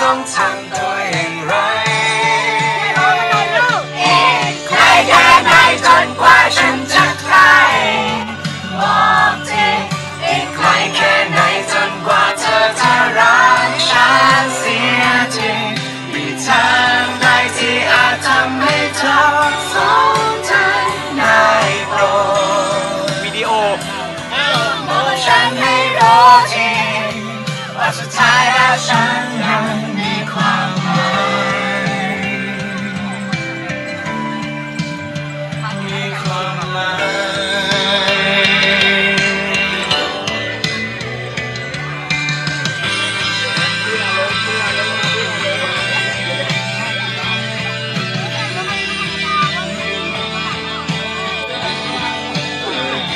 ต้องทำตัวอย่างไรใครแค่ไหนจนกว่าฉันจะใครบอกทีอีกไกลแค่ไหนจนกว่าเธอจะรักฉันเสียทีมีทางใดที่อาจทำให้เธอสนใจได้โปรดวิดีโอบอกฉันให้รู้ทีว่าสุดท้ายแล้วฉัน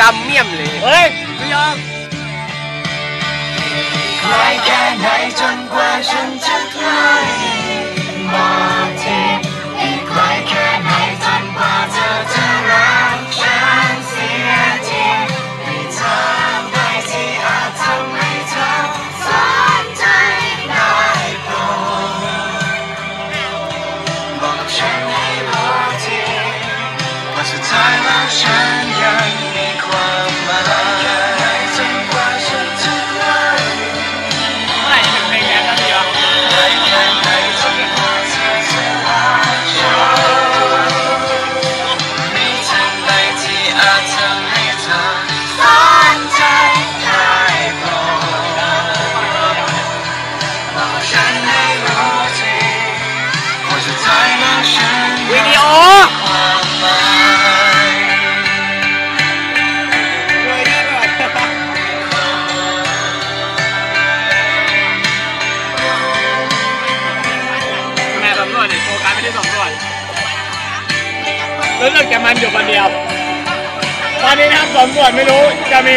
ดำเมี่ยมเลย เฮ้ยไม่ยอมใกล้แค่ไหนจนกว่าฉันจะใกล้บอ รู้สึกจะมันอยู่คนเดียว ตอนนี้นะครับสำรวดไม่รู้จะมี